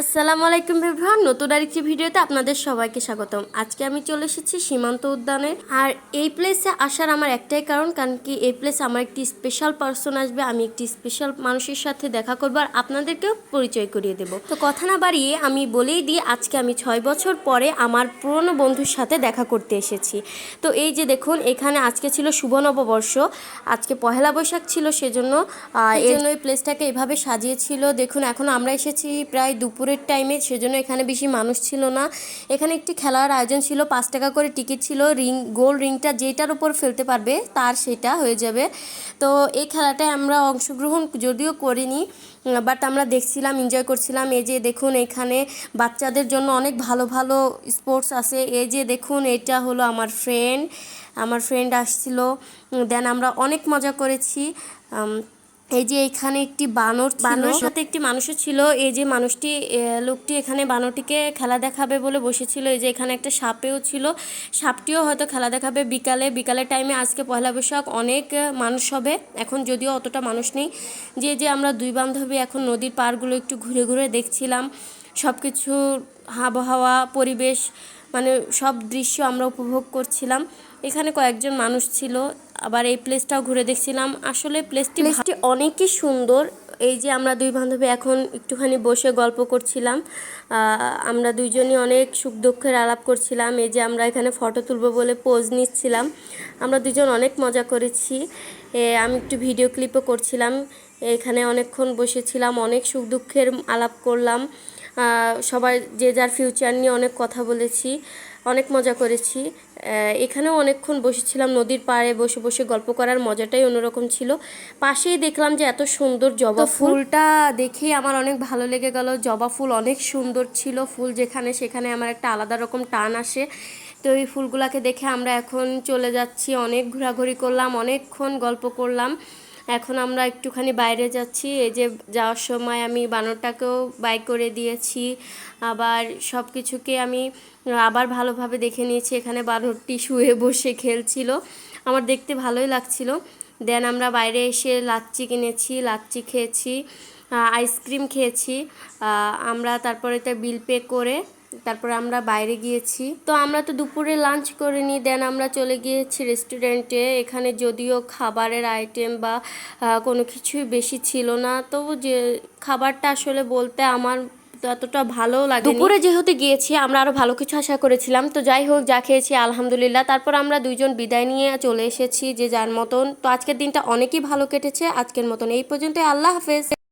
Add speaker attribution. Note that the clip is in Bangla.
Speaker 1: আসসালামু আলাইকুম বিভান নতুন আরেকটি ভিডিওতে আপনাদের সবাইকে স্বাগতম। আজকে আমি চলে এসেছি সীমান্ত উদ্যানে। আর এই প্লেসে আসার আমার একটাই কারণ কারণ কি এই প্লেসে আমার একটি স্পেশাল পার্সন আসবে আমি একটি স্পেশাল মানুষের সাথে দেখা করব আর আপনাদেরকেও পরিচয় করিয়ে দেব। তো কথা না বাড়িয়ে আমি বলেই দিই আজকে আমি ছয় বছর পরে আমার পুরনো বন্ধুর সাথে দেখা করতে এসেছি। তো এই যে দেখুন এখানে আজকে ছিল শুভ নববর্ষ আজকে পহেলা বৈশাখ ছিল সেজন্য এই জন্য এই প্লেসটাকে এভাবে সাজিয়েছিল। দেখুন এখন আমরা এসেছি প্রায় দুপুরের টাইমে সেজন্য এখানে বেশি মানুষ ছিল না। এখানে একটি খেলার আয়োজন ছিল, পাঁচ টাকা করে টিকিট ছিল। রিং গোল রিংটা যেটার উপর ফেলতে পারবে, তার সেটা হয়ে যাবে। তো এই খেলাটায় আমরা অংশগ্রহণ যদিও করিনি বাট আমরা দেখছিলাম এনজয় করছিলাম। এই যে দেখুন, এখানে বাচ্চাদের জন্য অনেক ভালো ভালো স্পোর্টস আছে। এই যে দেখুন, এটা হলো আমার ফ্রেন্ড আমার ফ্রেন্ড আসছিল। দেন আমরা অনেক মজা করেছি। এই যে এখানে একটি বানর বানরের সাথে একটি মানুষও ছিল। এই যে মানুষটি লোকটি এখানে বানরটিকে খেলা দেখাবে বলে বসেছিল। এই যে এখানে একটা সাপেও ছিল। সাপটিও হয়তো খেলা দেখাবে বিকালে। বিকালের টাইমে আজকে পয়লা বৈশাখ অনেক মানুষ হবে। এখন যদিও অতটা মানুষ নেই। যে যে আমরা দুই বান্ধবী এখন নদীর পাড়গুলো একটু ঘুরে ঘুরে দেখছিলাম। সব কিছু আবহাওয়া, পরিবেশ মানে সব দৃশ্য আমরা উপভোগ করছিলাম। এখানে কয়েকজন মানুষ ছিল। আবার এই প্লেসটাও ঘুরে দেখছিলাম। আসলে প্লেসটি প্লেসটি অনেকই সুন্দর। এই যে আমরা দুই বান্ধবী এখন একটুখানি বসে গল্প করছিলাম আমরা দুইজনই অনেক সুখ দুঃখের আলাপ করছিলাম। এই যে আমরা এখানে ফটো তুলবো বলে পোজ নিচ্ছিলাম। আমরা দুজন অনেক মজা করেছি। আমি একটু ভিডিও ক্লিপও করছিলাম। এখানে অনেকক্ষণ বসেছিলাম, অনেক সুখ দুঃখের আলাপ করলাম। সবাই যে যার ফিউচার নিয়ে অনেক কথা বলেছি অনেক মজা করেছি। এখানেও অনেকক্ষণ বসেছিলাম নদীর পাড়ে বসে বসে গল্প করার মজাটাই অন্যরকম ছিল। পাশেই দেখলাম যে এত সুন্দর জবা ফুলটা দেখেই আমার অনেক ভালো লেগে গেল। জবা ফুল অনেক সুন্দর ছিল। ফুল যেখানে সেখানে আমার একটা আলাদা রকম টান আসে। তো এই ফুলগুলাকে দেখে আমরা এখন চলে যাচ্ছি। অনেক ঘোরাঘুরি করলাম অনেকক্ষণ গল্প করলাম। এখন আমরা একটুখানি বাইরে যাচ্ছি। এই যে যাওয়ার সময় আমি বানরটাকেও বাই করে দিয়েছি। আবার সব কিছুকে আমি আবার ভালোভাবে দেখে নিয়েছি। এখানে বানরটি শুয়ে বসে খেলছিল। আমার দেখতে ভালোই লাগছিল। দেন আমরা বাইরে এসে লাচ্চি কিনেছি, লাচ্চি খেয়েছি। আইসক্রিম খেয়েছি। আমরা তারপরে তো বিল পে করে তারপরে আমরা বাইরে গিয়েছি। তো আমরা তো দুপুরে লাঞ্চ করে নিই দেন আমরা চলে গিয়েছি রেস্টুরেন্টে এখানে যদিও খাবারের আইটেম বা কোনো কিছুই বেশি ছিল না। তবু যে, খাবারটা আসলে বলতে আমার ততটা ভালো লাগে দুপুরে যেহেতু গিয়েছি, আমরা আরও ভালো কিছু আশা করেছিলাম। তো যাই হোক, যা খেয়েছি, আলহামদুলিল্লাহ। তারপর আমরা দুইজন বিদায় নিয়ে চলে এসেছি যে যার মতন। তো আজকের দিনটা অনেকই ভালো কেটেছে। আজকের মতন এই পর্যন্ত আল্লাহ হাফেজ।